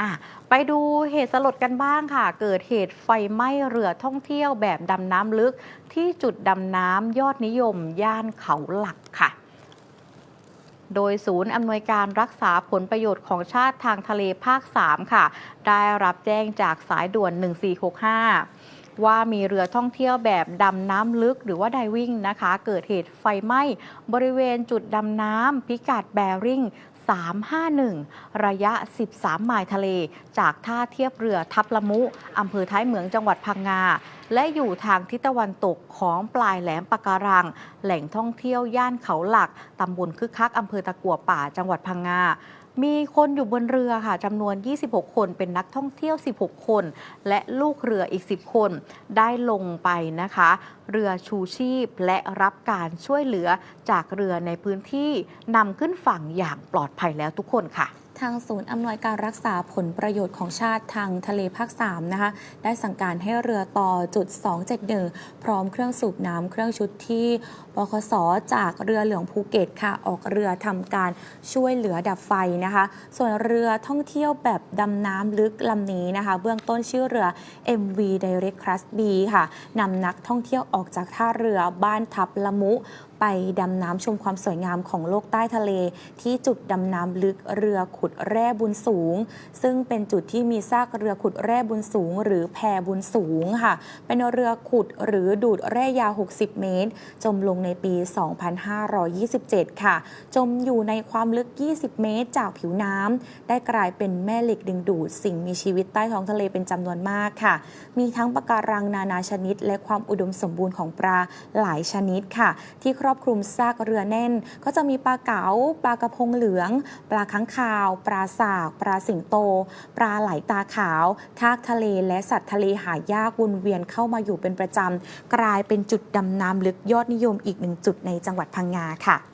อะไปดูเหตุสลดกันบ้างค่ะ เกิดเหตุไฟไหม้เรือท่องเที่ยวแบบดำน้ำลึก ที่จุดดำน้ำยอดนิยม ย่านเขาหลักค่ะ โดยศูนย์อำนวยการรักษาผลประโยชน์ของชาติทางทะเลภาค 3 ค่ะ ได้รับแจ้งจากสายด่วน 1465ว่ามีเรือท่องเที่ยวแบบดำน้ำลึกหรือว่าไดวิ่งนะคะ เกิดเหตุไฟไหม้บริเวณจุดดำน้ำพิกัดแบริ่ง 351 ระยะ 13 ไมล์ทะเล จากท่าเทียบเรือทับละมุ อำเภอท้ายเหมืองจังหวัดพังงา และอยู่ทางทิศตะวันตกของปลายแหลมปะการัง แหล่งท่องเที่ยวย่านเขาหลักตำบลคึกคักอำเภอตะกัวป่าจังหวัดพังงามีคนอยู่บนเรือค่ะจำนวน 26 คน เป็นนักท่องเที่ยว 16 คน และลูกเรืออีก 10 คน ได้ลงไปนะคะ เรือชูชีพและรับการช่วยเหลือจากเรือในพื้นที่นำขึ้นฝั่งอย่างปลอดภัยแล้วทุกคนค่ะ ทางศูนย์อำนวยการรักษาผลประโยชน์ของชาติทางทะเลภาค3นะคะได้สั่งการให้เรือต่อจุด 271 พร้อมเครื่องสูบน้ำเครื่องชุดที่บคสจากเรือหลวงภูเก็ตค่ะ ออกเรือทำการช่วยเหลือดับไฟนะคะ ส่วนเรือท่องเที่ยวแบบดำน้ำลึกลำนี้นะคะ เบื้องต้นชื่อเรือ MV Direct Class B ค่ะนำนักท่องเที่ยวออกจากท่าเรือบ้านทับละมุไปดำน้ำชมความสวยงามของโลกใต้ทะเล ที่จุดดำน้ำลึกเรือขุดแร่บุญสูง ซึ่งเป็นจุดที่มีซากเรือขุดแร่บุญสูง หรือแพบุญสูงค่ะ เป็นเรือขุดหรือดูดแร่ยาว 60 เมตร จมลงในปี 2527 ค่ะ จมอยู่ในความลึก 20 เมตร จากผิวน้ำได้กลายเป็นแม่เหล็กดึงดูด สิ่งมีชีวิตใต้ท้องทะเลเป็นจำนวนมากค่ะ มีทั้งปะการังนานาชนิด และความอุดมสมบูรณ์ของปลาหลายชนิดค่ะ ที่ครอบคลุมซากเรือแน่น ก็จะมีปลาเก๋าปลากระพงเหลือง ปลาค้างคาว ปลาสาก ปลาสิงโต ปลาไหลตาขาว ทากทะเลและสัตว์ทะเลหายากวนเวียนเข้ามาอยู่เป็นประจำ กลายเป็นจุดดำน้ำลึกยอดนิยมอีกหนึ่งจุดในจังหวัดพังงาค่ะ